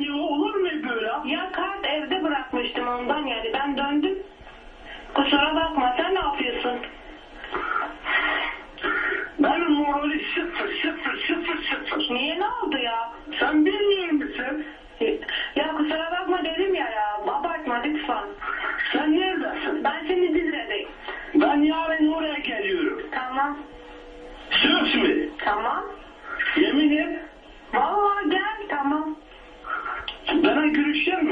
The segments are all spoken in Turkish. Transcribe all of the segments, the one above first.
ya olur mu böyle? Ya kart evde bırakmıştım ondan yani ben döndüm. Kusura bakma sen ne yapıyorsun? Benim morali sıfır sıfır sıfır sıfır. Niye ne oldu ya? Sen bilmiyor musun? Ya kusura bakma dedim ya ya abartma lütfen. Sen neredesin? Ben seni Dizre'deyim. Ben yarın oraya geliyorum. Tamam. Söz mü? Tamam. Bana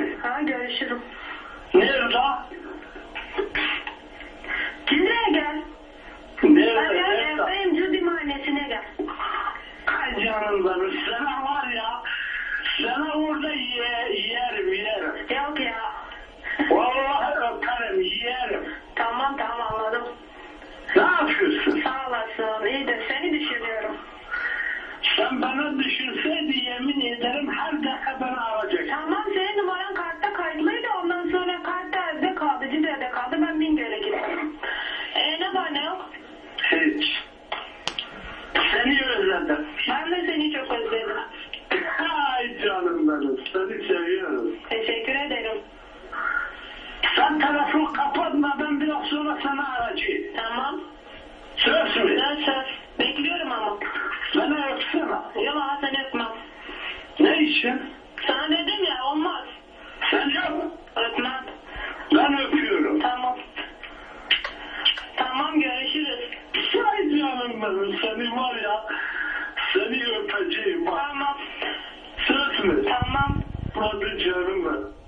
Özledim. Ben de seni çok özledim. Ay canım benim. Seni seviyorum. Teşekkür ederim. Sen telefon kapatma ben biraz sonra seni arayacağım. Tamam. Söz mü? Söz söz. Bekliyorum ama. Beni öpsene. Yok ha seni öpmem. Ne için? Bak. Tamam. Söz mü? Tamam. Hadi canım ben.